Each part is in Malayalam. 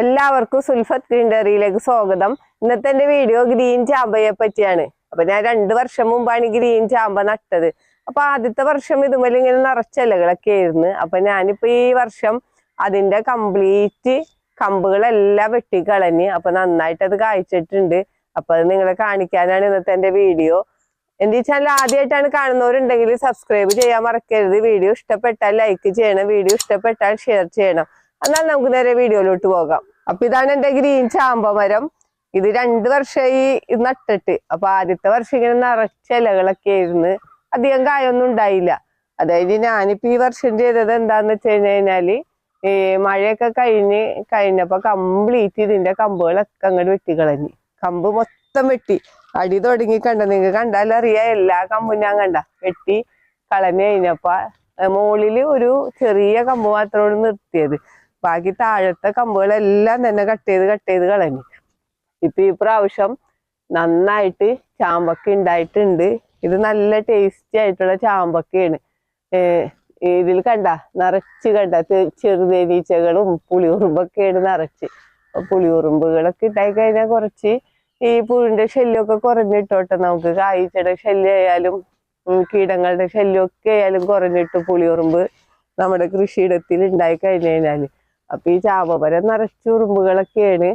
എല്ലാവർക്കും സുൽഫത്ത് ഗ്രീൻ ഡയറിയിലേക്ക് സ്വാഗതം. ഇന്നത്തെ എന്റെ വീഡിയോ ഗ്രീൻ ചാമ്പയെ പറ്റിയാണ്. അപ്പൊ ഞാൻ രണ്ടു വർഷം മുമ്പാണ് ഗ്രീൻ ചാമ്പ നട്ടത്. അപ്പൊ ആദ്യത്തെ വർഷം ഇതുപോലെ ഇങ്ങനെ നിറച്ച ഇലകളൊക്കെ ആയിരുന്നു. അപ്പൊ ഞാനിപ്പോ ഈ വർഷം അതിന്റെ കംപ്ലീറ്റ് കമ്പുകളെല്ലാം വെട്ടിക്കളഞ്ഞ് അപ്പൊ നന്നായിട്ട് അത് കായ്ച്ചിട്ടുണ്ട്. അപ്പൊ അത് നിങ്ങളെ കാണിക്കാനാണ് ഇന്നത്തെ എന്റെ വീഡിയോ. എന്റെ ചാനൽ ആദ്യമായിട്ടാണ് കാണുന്നവരുണ്ടെങ്കിൽ സബ്സ്ക്രൈബ് ചെയ്യാൻ മറക്കരുത്. വീഡിയോ ഇഷ്ടപ്പെട്ടാൽ ലൈക്ക് ചെയ്യണം. വീഡിയോ ഇഷ്ടപ്പെട്ടാൽ ഷെയർ ചെയ്യണം. എന്നാൽ നമുക്ക് നേരെ വീഡിയോയിലോട്ട് പോകാം. അപ്പൊ ഇതാണ് എന്റെ ഗ്രീൻ ചാമ്പ മരം. ഇത് രണ്ട് വർഷമായി ഇത് നട്ടിട്ട്. അപ്പൊ ആദ്യത്തെ വർഷം ഇങ്ങനെ നിറച്ച ഇലകളൊക്കെ ആയിരുന്നു. അധികം കായൊന്നും ഉണ്ടായില്ല. അതായത് ഞാനിപ്പോ ഈ വർഷം ചെയ്തത് എന്താന്ന് വെച്ച് കഴിഞ്ഞു കഴിഞ്ഞാൽ ഈ മഴയൊക്കെ കഴിഞ്ഞ് കഴിഞ്ഞപ്പോ കംപ്ലീറ്റ് ഇതിന്റെ കമ്പുകളൊക്കെ അങ്ങോട്ട് വെട്ടിക്കളഞ്ഞ്. കമ്പ് മൊത്തം വെട്ടി. അടി തുടങ്ങി കണ്ട? നിങ്ങക്ക് കണ്ടാൽ അറിയാം. എല്ലാ കമ്പും ഞാൻ കണ്ട. വെട്ടി കളഞ്ഞു കഴിഞ്ഞപ്പോ ഏർ മുകളിൽ ഒരു ചെറിയ കമ്പ് മാത്രമാണ് നിർത്തിയത്. ബാക്കി താഴത്തെ കമ്പുകളെല്ലാം തന്നെ കട്ട് ചെയ്ത് കട്ട് ചെയ്ത് കളഞ്ഞു. ഇപ്പൊ ഈ പ്രാവശ്യം നന്നായിട്ട് ചാമ്പക്ക ഉണ്ടായിട്ടുണ്ട് ഇത് നല്ല ടേസ്റ്റി ആയിട്ടുള്ള ചാമ്പക്കയാണ്. ഇതിൽ കണ്ട നിറച്ച് കണ്ട ചെറുതേനീച്ചകളും പുളിയുറുമ്പൊക്കെയാണ് നിറച്ച്. പുളിയുറുമ്പുകളൊക്കെ ഉണ്ടായി കഴിഞ്ഞാൽ കുറച്ച് ഈ പുഴുവിന്റെ ശല്യമൊക്കെ കുറഞ്ഞിട്ടോട്ടെ. നമുക്ക് കായ്ച്ചയുടെ ശല്യമായാലും കീടങ്ങളുടെ ശല്യമൊക്കെ ആയാലും കുറഞ്ഞിട്ട് പുളിയുറുമ്പ് നമ്മുടെ കൃഷിയിടത്തിൽ ഉണ്ടായി കഴിഞ്ഞു കഴിഞ്ഞാൽ. അപ്പൊ ഈ ചാപമരം നിറച്ച ഉറുമ്പുകളൊക്കെയാണ്.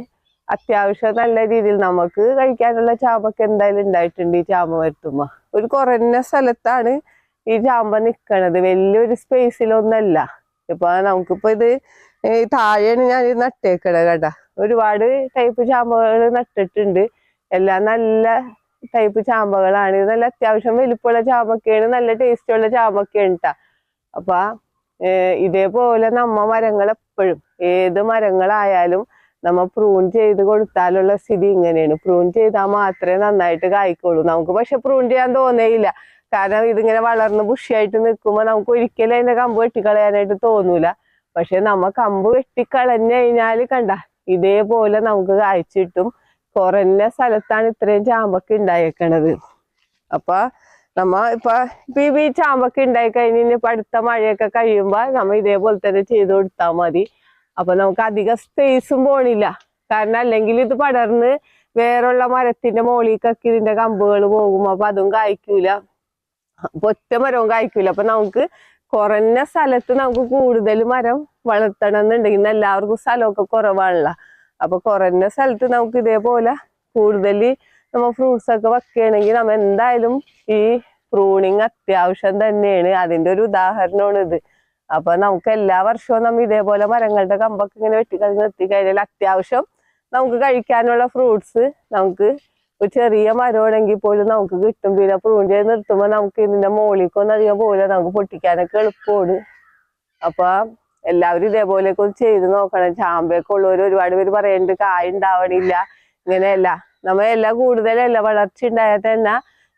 അത്യാവശ്യം നല്ല രീതിയിൽ നമുക്ക് കഴിക്കാനുള്ള ചാമ്പൊക്കെ എന്തായാലും ഉണ്ടായിട്ടുണ്ട് ഈ ചാമ്പ വരുത്തുമ്പോ. ഒരു കുറഞ്ഞ സ്ഥലത്താണ് ഈ ചാമ്പ നിക്കണത്. വലിയൊരു സ്പേസിലൊന്നല്ല ഇപ്പൊ നമുക്കിപ്പോ ഇത് താഴെയാണ് ഞാൻ നട്ടേക്കണത് കേട്ടാ. ഒരുപാട് ടൈപ്പ് ചാമ്പകൾ നട്ടിട്ടുണ്ട്. എല്ലാം നല്ല ടൈപ്പ് ചാമ്പകളാണ് ഇത് നല്ല അത്യാവശ്യം വലിപ്പമുള്ള ചാമ്പൊക്കെയാണ് നല്ല ടേസ്റ്റുള്ള ചാമ്പൊക്കെയാണ് കേട്ടാ അപ്പൊ ഇതേപോലെ നമ്മ മരങ്ങൾ എപ്പോഴും ഏത് മരങ്ങളായാലും നമ്മ പ്രൂൺ ചെയ്ത് കൊടുത്താലുള്ള സ്ഥിതി ഇങ്ങനെയാണ്. പ്രൂൺ ചെയ്താൽ മാത്രമേ നന്നായിട്ട് കായ്ക്കുള്ളൂ. നമുക്ക് പക്ഷെ പ്രൂൺ ചെയ്യാൻ തോന്നേയില്ല. കാരണം ഇതിങ്ങനെ വളർന്ന് ബുഷിയായിട്ട് നിൽക്കുമ്പോൾ നമുക്ക് ഒരിക്കലും അതിന്റെ കമ്പ് വെട്ടിക്കളയാനായിട്ട് തോന്നൂല. പക്ഷെ നമ്മ കമ്പ് വെട്ടിക്കളഞ്ഞു കഴിഞ്ഞാൽ കണ്ട ഇതേപോലെ നമുക്ക് കായ്ച്ചിട്ടും കുറഞ്ഞ സ്ഥലത്താണ് ഇത്രയും ചാമ്പക്ക ഉണ്ടായേക്കണത്. അപ്പൊ നമ്മ ഇപ്പൊ ഇപ്പൊ ഈ ചാമ്പൊക്കെ ഉണ്ടായി കഴിഞ്ഞ് ഇപ്പൊ അടുത്ത മഴയൊക്കെ കഴിയുമ്പോ നമ്മ ഇതേപോലെ തന്നെ ചെയ്ത് കൊടുത്താൽ മതി. അപ്പൊ നമുക്ക് അധികം സ്പേസും പോണില്ല. കാരണം അല്ലെങ്കിൽ ഇത് പടർന്ന് വേറുള്ള മരത്തിന്റെ മോളിക്കൊക്കെ ഇതിന്റെ കമ്പുകൾ പോകും. അപ്പൊ അതും കായ്ക്കൂല. അപ്പൊ ഒറ്റ മരവും കായ്ക്കൂല. അപ്പൊ നമുക്ക് കുറഞ്ഞ സ്ഥലത്ത് നമുക്ക് കൂടുതൽ മരം വളർത്തണം എന്നുണ്ടെങ്കിൽ എല്ലാവർക്കും സ്ഥലമൊക്കെ കുറവാണല്ലോ. അപ്പൊ കുറഞ്ഞ സ്ഥലത്ത് നമുക്ക് ഇതേപോലെ കൂടുതൽ നമ്മ ഫ്രൂട്ട്സ് ഒക്കെ വെക്കുകയാണെങ്കിൽ നമ്മൾ എന്തായാലും ഈ പ്രൂണിങ് അത്യാവശ്യം തന്നെയാണ്. അതിന്റെ ഒരു ഉദാഹരണമാണ് ഇത്. അപ്പൊ നമുക്ക് എല്ലാ വർഷവും നമ്മ ഇതേപോലെ മരങ്ങളുടെ കമ്പൊക്കെ ഇങ്ങനെ വെട്ടിക്കളഞ്ഞ് നിർത്തി കഴിഞ്ഞാൽ അത്യാവശ്യം നമുക്ക് കഴിക്കാനുള്ള ഫ്രൂട്ട്സ് നമുക്ക് ഒരു ചെറിയ മരമാണെങ്കിൽ പോലും നമുക്ക് കിട്ടും. പിന്നെ പ്രൂൺ ചെയ്ത് നിർത്തുമ്പോൾ നമുക്ക് ഇതിന്റെ മോളിക്കൊന്നും അധികം പോലെ നമുക്ക് പൊട്ടിക്കാനൊക്കെ എളുപ്പമാണ്. അപ്പൊ എല്ലാവരും ഇതേപോലെയൊക്കെ ഒന്ന് ചെയ്ത് നോക്കണം. ചാമ്പയൊക്കെ ഉള്ളവർ ഒരുപാട് പേര് പറയുന്നുണ്ട് കായ ഉണ്ടാവണില്ല ഇങ്ങനെയല്ല. നമ്മ എല്ലാം കൂടുതലല്ല വളർച്ച ഉണ്ടായാൽ തന്നെ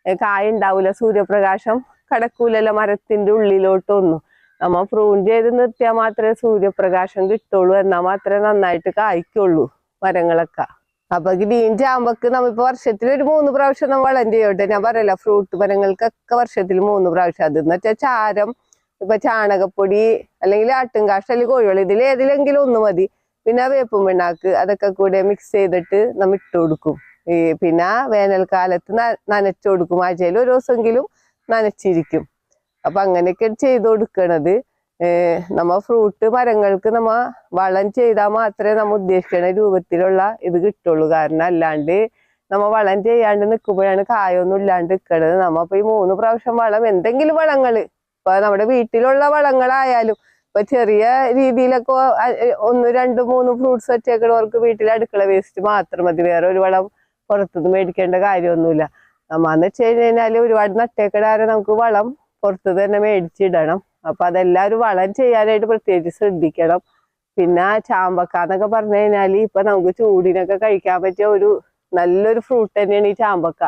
കായ ഉണ്ടാവൂല സൂര്യപ്രകാശം കടക്കൂലല്ലോ മരത്തിന്റെ ഉള്ളിലോട്ടൊന്നും നമ്മ പ്രൂൺ ചെയ്ത് നിർത്തിയാൽ മാത്രമേ സൂര്യപ്രകാശം കിട്ടുള്ളൂ. എന്നാൽ മാത്രമേ നന്നായിട്ട് കായ്ക്കുള്ളൂ മരങ്ങളൊക്കെ. അപ്പൊ ഗ്രീൻ ചാമ്പക്ക് നമ്മളിപ്പോ വർഷത്തിൽ ഒരു മൂന്ന് പ്രാവശ്യം നമ്മൾ വളം ചെയ്യോട്ടെ. ഞാൻ പറയല ഫ്രൂട്ട് മരങ്ങൾക്കൊക്കെ വർഷത്തിൽ മൂന്ന് പ്രാവശ്യം. അത് എന്ന് വെച്ചാൽ ചാരം ഇപ്പൊ ചാണകപ്പൊടി അല്ലെങ്കിൽ ആട്ടുംകാഷ് അല്ലെങ്കിൽ കോഴിവെള്ളം ഇതിൽ ഏതിലെങ്കിലും ഒന്ന് മതി. പിന്നെ വേപ്പും പിണ്ണാക്ക് അതൊക്കെ കൂടെ മിക്സ് ചെയ്തിട്ട് നമ്മൾ ഇട്ട് കൊടുക്കും. ഈ പിന്നെ വേനൽക്കാലത്ത് നനച്ചു കൊടുക്കും. ആഴ്ചയിൽ ഒരു ദിവസമെങ്കിലും നനച്ചിരിക്കും. അപ്പൊ അങ്ങനെയൊക്കെ ചെയ്ത് കൊടുക്കണത്. നമ്മ ഫ്രൂട്ട് മരങ്ങൾക്ക് നമ്മ വളം ചെയ്താൽ മാത്രമേ നമ്മ ഉദ്ദേശിക്കുന്ന രൂപത്തിലുള്ള ഇത് കിട്ടുള്ളൂ. കാരണം അല്ലാണ്ട് നമ്മ വളം ചെയ്യാണ്ട് നിൽക്കുമ്പോഴാണ് കായൊന്നും ഇല്ലാണ്ട് നിൽക്കണത് നമ്മ ഈ മൂന്ന് പ്രാവശ്യം വളം എന്തെങ്കിലും വളങ്ങൾ ഇപ്പൊ നമ്മുടെ വീട്ടിലുള്ള വളങ്ങളായാലും ഇപ്പൊ ചെറിയ രീതിയിലൊക്കെ ഒന്ന് രണ്ട് മൂന്ന് ഫ്രൂട്ട്സ് വെച്ചേക്കണവർക്ക് വീട്ടിൽ അടുക്കള വേസ്റ്റ് മാത്രം മതി. വേറെ ഒരു വളം പുറത്തുനിന്ന് മേടിക്കേണ്ട കാര്യമൊന്നുമില്ല. നമ്മന്ന് വെച്ച് കഴിഞ്ഞാൽ ഒരുപാട് നട്ടേക്കടാരെ നമുക്ക് വളം പുറത്ത് തന്നെ മേടിച്ചിടണം. അപ്പൊ അതെല്ലാവരും വളം ചെയ്യാനായിട്ട് പ്രത്യേകിച്ച് ശ്രദ്ധിക്കണം. പിന്നെ ചാമ്പക്ക എന്നൊക്കെ പറഞ്ഞു കഴിഞ്ഞാൽ ഇപ്പൊ നമുക്ക് ചൂടിനൊക്കെ കഴിക്കാൻ പറ്റിയ ഒരു നല്ലൊരു ഫ്രൂട്ട് തന്നെയാണ് ഈ ചാമ്പക്ക.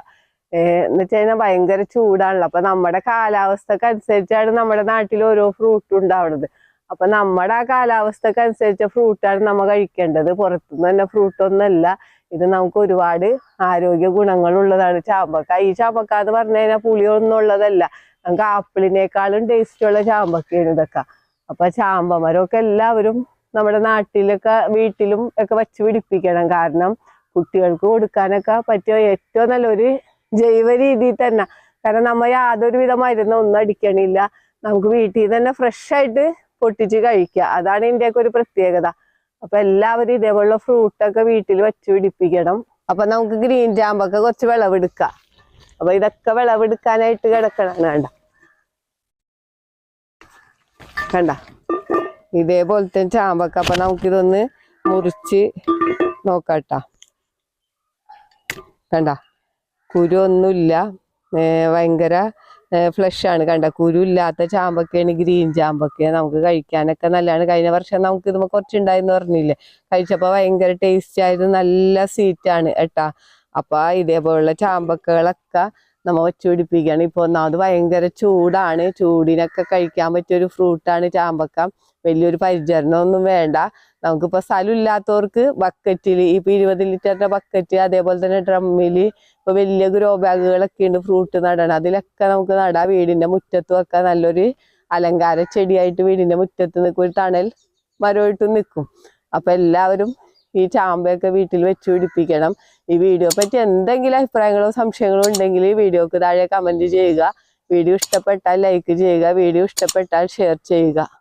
എന്ന് വെച്ച് കഴിഞ്ഞാൽ ഭയങ്കര ചൂടാണല്ലോ. അപ്പൊ നമ്മുടെ കാലാവസ്ഥക്ക് അനുസരിച്ചാണ് നമ്മുടെ നാട്ടിൽ ഓരോ ഫ്രൂട്ട് ഉണ്ടാവുന്നത് അപ്പൊ നമ്മുടെ ആ കാലാവസ്ഥക്ക് അനുസരിച്ച ഫ്രൂട്ടാണ് നമ്മ കഴിക്കേണ്ടത്. പുറത്തുനിന്ന് തന്നെ ഫ്രൂട്ട് ഒന്നല്ല ഇത് നമുക്ക് ഒരുപാട് ആരോഗ്യ ഗുണങ്ങളുള്ളതാണ് ചാമ്പക്ക. ഈ ചാമ്പക്ക എന്ന് പറഞ്ഞു കഴിഞ്ഞാൽ പുളിയൊന്നും ഉള്ളതല്ല. നമുക്ക് ആപ്പിളിനേക്കാളും ടേസ്റ്റുള്ള ചാമ്പക്കയാണ് ഇതൊക്കെ. അപ്പൊ ചാമ്പമരമൊക്കെ എല്ലാവരും നമ്മുടെ നാട്ടിലൊക്കെ വീട്ടിലും ഒക്കെ വച്ച് പിടിപ്പിക്കണം. കാരണം കുട്ടികൾക്ക് കൊടുക്കാനൊക്കെ പറ്റിയ ഏറ്റവും നല്ലൊരു ജൈവ രീതിയിൽ തന്നെ. കാരണം നമ്മ യാതൊരു വിധ മരുന്നും ഒന്നും അടിക്കണില്ല. നമുക്ക് വീട്ടിൽ തന്നെ ഫ്രഷ് ആയിട്ട് പൊട്ടിച്ച് കഴിക്കുക അതാണ് ഇതിന്റെയൊക്കെ ഒരു പ്രത്യേകത. അപ്പൊ എല്ലാവരും ഇതേപോലുള്ള ഫ്രൂട്ടൊക്കെ വീട്ടിൽ വെച്ച് പിടിപ്പിക്കണം. അപ്പൊ നമുക്ക് ഗ്രീൻ ജാമ്പൊക്കെ കുറച്ച് വിളവെടുക്കാം. അപ്പൊ ഇതൊക്കെ വിളവെടുക്കാനായിട്ട് കിടക്കണം. വേണ്ട കണ്ട. ഇതേപോലത്തെ ചാമ്പക്ക അപ്പൊ നമുക്കിതൊന്ന് മുറിച്ച് നോക്കാട്ടാ. കണ്ട. കുരു ഒന്നുമില്ല. ഭയങ്കര ഫ്ലഷ് ആണ് കണ്ട? കുരുല്ലാത്ത ചാമ്പക്കയാണ് ഗ്രീൻ ചാമ്പക്ക. നമുക്ക് കഴിക്കാനൊക്കെ നല്ലതാണ്. കഴിഞ്ഞ വർഷം നമുക്ക് ഇത് കുറച്ചുണ്ടായെന്ന് പറഞ്ഞില്ലേ? കഴിച്ചപ്പോ ഭയങ്കര ടേസ്റ്റ് ആയിരുന്നു നല്ല സ്വീറ്റ് ആണ് ഏട്ടാ. അപ്പൊ ഇതേപോലുള്ള ചാമ്പക്കകളൊക്കെ നമ്മ വെച്ച് പിടിപ്പിക്കുകയാണ് ഇപ്പൊ ഒന്നാമത് ഭയങ്കര ചൂടാണ്. ചൂടിനൊക്കെ കഴിക്കാൻ പറ്റിയ ഒരു ഫ്രൂട്ടാണ് ചാമ്പക്ക. വലിയൊരു പരിചരണമൊന്നും വേണ്ട. നമുക്കിപ്പോ സ്ഥലം ഇല്ലാത്തവർക്ക് ബക്കറ്റിൽ ഇപ്പൊ ഇരുപത് ലിറ്ററിന്റെ ബക്കറ്റ് അതേപോലെ തന്നെ ഡ്രമ്മിൽ ഇപ്പൊ വലിയ ഗ്രോ ബാഗുകളൊക്കെ ഉണ്ട് ഫ്രൂട്ട് നടണം അതിലൊക്കെ നമുക്ക് നടാം. വീടിന്റെ മുറ്റത്ത് വെക്കാൻ നല്ലൊരു അലങ്കാര ചെടിയായിട്ട് വീടിന്റെ മുറ്റത്ത് നിൽക്കും. ഒരു തണൽ മരമായിട്ടും നിൽക്കും. അപ്പൊ എല്ലാവരും ഈ ചാമ്പയൊക്കെ വീട്ടിൽ വെച്ച് പിടിപ്പിക്കണം. ഈ വീഡിയോ പറ്റി എന്തെങ്കിലും അഭിപ്രായങ്ങളോ സംശയങ്ങളോ ഉണ്ടെങ്കിൽ ഈ വീഡിയോക്ക് താഴെ കമന്റ് ചെയ്യുക. വീഡിയോ ഇഷ്ടപ്പെട്ടാൽ ലൈക്ക് ചെയ്യുക. വീഡിയോ ഇഷ്ടപ്പെട്ടാൽ ഷെയർ ചെയ്യുക.